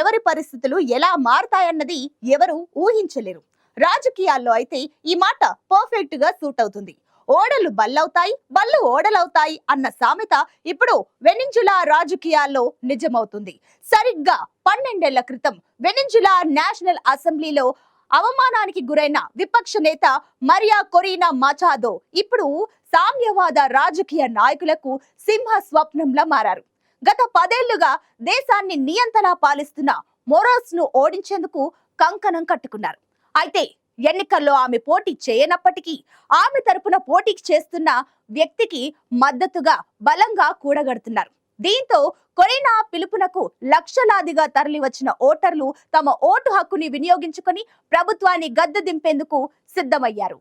ఎవరి పరిస్థితులు ఎలా మారతాయన్నది ఎవరు ఊహించలేరు. రాజకీయాల్లో అయితే ఈ మాట పర్ఫెక్ట్గా సూట్ అవుతుంది. ఓడలు బల్లవుతాయి బళ్ళు ఓడలవుతాయి అన్న సామెత ఇప్పుడు వెనింజులా రాజకీయాల్లో నిజమవుతుంది. సరిగ్గా పన్నెండేళ్ళ క్రితం వెనింజులా నేషనల్ అసెంబ్లీలో అవమానానికి గురైన విపక్ష నేత మరియా కొరీనా మచాదో ఇప్పుడు సామ్యవాద రాజకీయ నాయకులకు సింహ స్వప్నంలా మారారు. గత పదేళ్ళుగా దేశాన్ని నియంతలా పాలిస్తున్న మొరోస్ను ఓడించేందుకు కంకణం కట్టుకున్నారు. అయితే ఎన్నికల్లో ఆమె పోటీ చేయనప్పటికీ ఆమె తరపున పోటీ చేస్తున్న వ్యక్తికి మద్దతుగా బలంగా కూడగడుతున్నారు. దీంతో కొరీనా పిలుపునకు లక్షలాదిగా తరలివచ్చిన ఓటర్లు తమ ఓటు హక్కుని వినియోగించుకొని ప్రభుత్వాన్ని గద్దె దింపేందుకు సిద్ధమయ్యారు.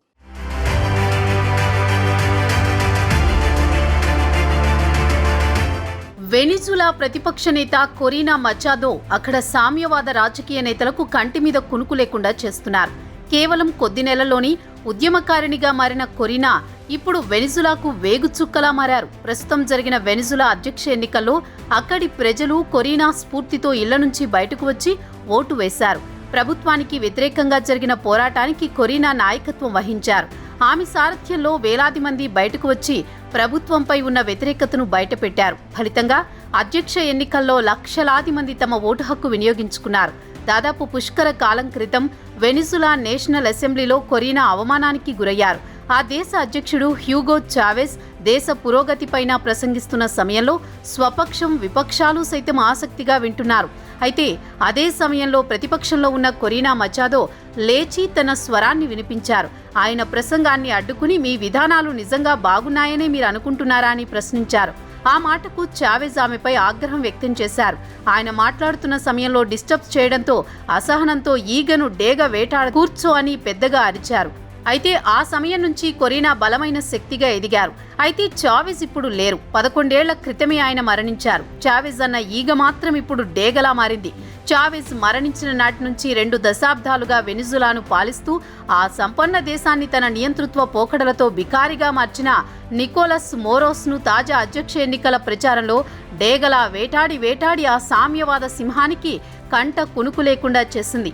వెనిజులా ప్రతిపక్ష నేత కొరీనా మచాదో అక్కడ సామ్యవాద రాజకీయ నేతలకు కంటి మీద కునుకు లేకుండా చేస్తున్నారు. కేవలం కొద్ది నెలల్లోని ఉద్యమకారిణిగా మారిన కొరీనా ఇప్పుడు వెనిజులాకు వేగుచుక్కలా మారారు. ప్రస్తుతం జరిగిన వెనిజులా అధ్యక్ష ఎన్నికల్లో అక్కడి ప్రజలు కొరీనా స్ఫూర్తితో ఇళ్ళ నుంచి బయటకు వచ్చి ఓటు వేశారు. ప్రభుత్వానికి వ్యతిరేకంగా జరిగిన పోరాటానికి కొరీనా నాయకత్వం వహించారు. ఆమె సారథ్యంలో వేలాది మంది బయటకు వచ్చి ప్రభుత్వంపై ఉన్న వ్యతిరేకతను బయటపెట్టారు. ఫలితంగా అధ్యక్ష ఎన్నికల్లో లక్షలాది మంది తమ ఓటు హక్కు వినియోగించుకున్నారు. దాదాపు పుష్కర కాలం క్రితం వెనిజులా నేషనల్ అసెంబ్లీలో కొరీనా అవమానానికి గురయ్యారు. ఆ దేశ అధ్యక్షుడు హ్యూగో చావెస్ దేశ పురోగతిపైన ప్రసంగిస్తున్న సమయంలో స్వపక్షం విపక్షాలు సైతం ఆసక్తిగా వింటున్నారు. అయితే అదే సమయంలో ప్రతిపక్షంలో ఉన్న కొరీనా మచాదో లేచి తన స్వరాన్ని వినిపించారు. ఆయన ప్రసంగాన్ని అడ్డుకుని మీ విధానాలు నిజంగా బాగున్నాయనే మీరు అనుకుంటున్నారా? అని ప్రశ్నించారు. ఆ మాటకు చావెజ్ ఆమెపై ఆగ్రహం వ్యక్తం చేశారు. ఆయన మాట్లాడుతున్న సమయంలో డిస్టర్బ్ చేయడంతో అసహనంతో ఈగను డేగ వేటాడ కూర్చో అని పెద్దగా అరిచారు. అయితే ఆ సమయం నుంచి కొరీనా బలమైన శక్తిగా ఎదిగారు. అయితే చావెజ్ ఇప్పుడు లేరు. పదకొండేళ్ళ క్రితమే ఆయన మరణించారు. చావెజ్ అన్న ఈగ మాత్రం ఇప్పుడు డేగలా మారింది. చావెజ్ మరణించిన నాటి నుంచి రెండు దశాబ్దాలుగా వెనిజులాను పాలిస్తూ ఆ సంపన్న దేశాన్ని తన నియంతృత్వ పోకడలతో బికారిగా మార్చిన నికోలస్ మోరోస్ను తాజా అధ్యక్ష ఎన్నికల ప్రచారంలో డేగలా వేటాడి వేటాడి ఆ సామ్యవాద సింహానికి కంట కునుకు లేకుండా చేసింది.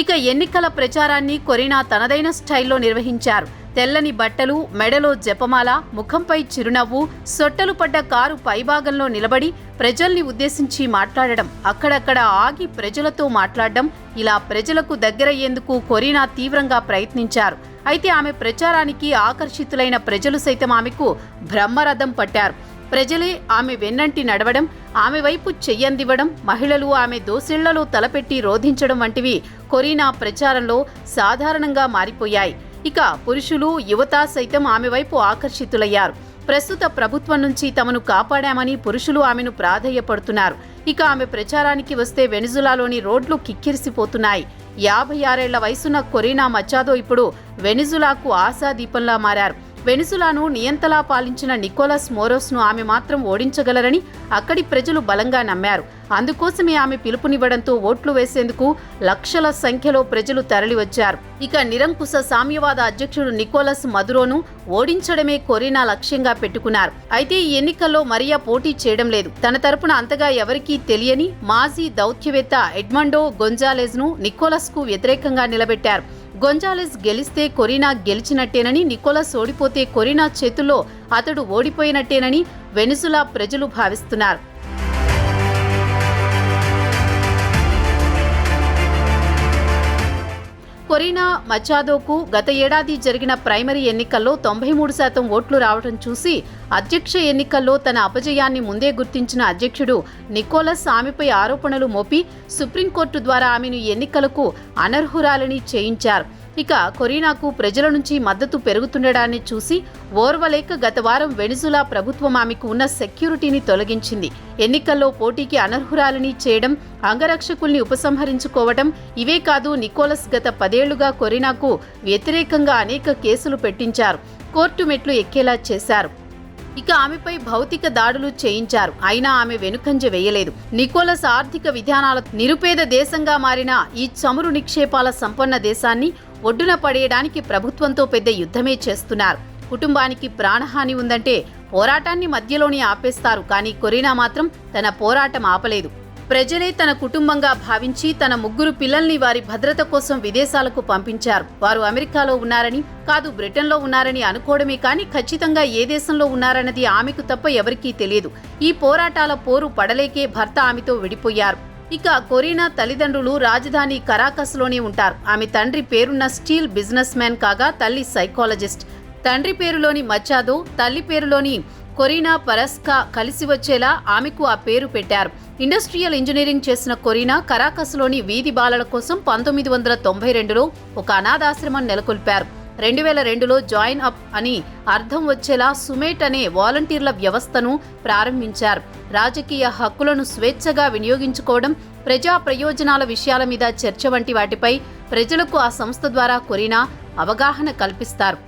ఇక ఎన్నికల ప్రచారాన్ని కొరీనా తనదైన స్టైల్లో నిర్వహించారు. తెల్లని బట్టలు మెడలో జపమాల ముఖంపై చిరునవ్వు సొట్టలు పడ్డ కారు పైభాగంలో నిలబడి ప్రజల్ని ఉద్దేశించి మాట్లాడడం అక్కడక్కడ ఆగి ప్రజలతో మాట్లాడడం ఇలా ప్రజలకు దగ్గరయ్యేందుకు కొరీనా తీవ్రంగా ప్రయత్నించారు. అయితే ఆమె ప్రచారానికి ఆకర్షితులైన ప్రజలు సైతం ఆమెకు బ్రహ్మరథం పట్టారు. ప్రజలే ఆమె వెన్నంటి నడవడం ఆమె వైపు చెయ్యందివ్వడం మహిళలు ఆమె దోసిళ్ళలో తలపెట్టి రోధించడం వంటివి కొరీనా ప్రచారంలో సాధారణంగా మారిపోయాయి. ఇక పురుషులు యువత సైతం ఆమె వైపు ఆకర్షితులయ్యారు. ప్రస్తుత ప్రభుత్వం నుంచి తమను కాపాడామని పురుషులు ఆమెను ప్రాధేయపడుతున్నారు. ఇక ఆమె ప్రచారానికి వస్తే వెనిజులాలోని రోడ్లు కిక్కిరిసిపోతున్నాయి. యాభై ఆరేళ్ళ వయసున్న కొరీనా మచాదో ఇప్పుడు వెనిజులాకు ఆశాదీపంలా మారారు. వెనుసులాను నియంతలా పాలించిన నికోలస్ మోరోస్ను ఆమె మాత్రం ఓడించగలరని అక్కడి ప్రజలు బలంగా నమ్మారు. అందుకోసమే ఆమె పిలుపునివ్వడంతో ఓట్లు వేసేందుకు లక్షల సంఖ్యలో ప్రజలు తరలివచ్చారు. ఇక నిరంకుశ సామ్యవాద అధ్యక్షుడు నికోలస్ మదురోను ఓడించడమే కొరీనా లక్ష్యంగా పెట్టుకున్నారు. అయితే ఈ ఎన్నికల్లో మరియా పోటీ చేయడం లేదు. తన తరపున అంతగా ఎవరికీ తెలియని మాజీ దౌత్యవేత్త ఎడ్మండో గొంజాలెజ్ను నికోలస్కు వ్యతిరేకంగా నిలబెట్టారు. గొంజాలెస్ గెలిస్తే కొరీనా గెలిచినట్టేనని నికోలస్ ఓడిపోతే కొరీనా చేతుల్లో అతడు ఓడిపోయినట్టేనని వెనిజులా ప్రజలు భావిస్తున్నారు. కొరీనా మచాదోకు గత ఏడాది జరిగిన ప్రైమరీ ఎన్నికల్లో తొంభై మూడు శాతం ఓట్లు రావడం చూసి అధ్యక్ష ఎన్నికల్లో తన అపజయాన్ని ముందే గుర్తించిన అధ్యక్షుడు నికోలస్ ఆమెపై ఆరోపణలు మోపి సుప్రీంకోర్టు ద్వారా ఆమెను ఎన్నికలకు అనర్హురాలని చేయించారు. ఇక కొరీనాకు ప్రజల నుంచి మద్దతు పెరుగుతుండడాన్ని చూసి ఓర్వలేక గత వారం వెనిజులా ప్రభుత్వం ఆమెకు ఉన్న సెక్యూరిటీని తొలగించింది. ఎన్నికల్లో పోటీకి అనర్హురాలని చేయడం అంగరక్షకుల్ని ఉపసంహరించుకోవడం ఇవే కాదు నికోలస్ గత పదేళ్ళుగా కొరీనాకు వ్యతిరేకంగా అనేక కేసులు పెట్టించారు. కోర్టు మెట్లు ఎక్కేలా చేశారు. ఇక ఆమెపై భౌతిక దాడులు చేయించారు. అయినా ఆమె వెనుకంజ వేయలేదు. నికోలస్ ఆర్థిక విధానాల నిరుపేద దేశంగా మారిన ఈ చమురు నిక్షేపాల సంపన్న దేశాన్ని ఒడ్డున పడేయడానికి ప్రభుత్వంతో పెద్ద యుద్ధమే చేస్తున్నారు. కుటుంబానికి ప్రాణహాని ఉందంటే పోరాటాన్ని మధ్యలోనే ఆపేస్తారు. కానీ కొరీనా మాత్రం తన పోరాటం ఆపలేదు. ప్రజలే తన కుటుంబంగా భావించి తన ముగ్గురు పిల్లల్ని వారి భద్రత కోసం విదేశాలకు పంపించారు. వారు అమెరికాలో ఉన్నారని కాదు బ్రిటన్లో ఉన్నారని అనుకోవడమే కానీ ఖచ్చితంగా ఏ దేశంలో ఉన్నారన్నది ఆమెకు తప్ప ఎవరికీ తెలియదు. ఈ పోరాటాల పోరు పడలేకే భర్త ఆమెతో విడిపోయారు. ఇక కొరీనా తల్లిదండ్రులు రాజధాని కరాకస్లోనే ఉంటారు. ఆమె తండ్రి పేరున్న స్టీల్ బిజినెస్ మ్యాన్ కాగా తల్లి సైకాలజిస్ట్. తండ్రి పేరులోని మచాదో తల్లి పేరులోని కొరీనా పరస్కా కలిసి వచ్చేలా ఆమెకు ఆ పేరు పెట్టారు. ఇండస్ట్రియల్ ఇంజనీరింగ్ చేసిన కొరీనా కరాకస్లోని వీధి బాలల కోసం పంతొమ్మిది వందల తొంభై రెండులో ఒక అనాథాశ్రమం నెలకొల్పారు. రెండు వేల రెండులో జాయిన్ అప్ అని అర్థం వచ్చేలా సుమేట్ అనే వాలంటీర్ల వ్యవస్థను ప్రారంభించారు. రాజకీయ హక్కులను స్వేచ్ఛగా వినియోగించుకోవడం ప్రజా ప్రయోజనాల విషయాల మీద చర్చ వంటి వాటిపై ప్రజలకు ఆ సంస్థ ద్వారా కొరిన అవగాహన కల్పిస్తారు.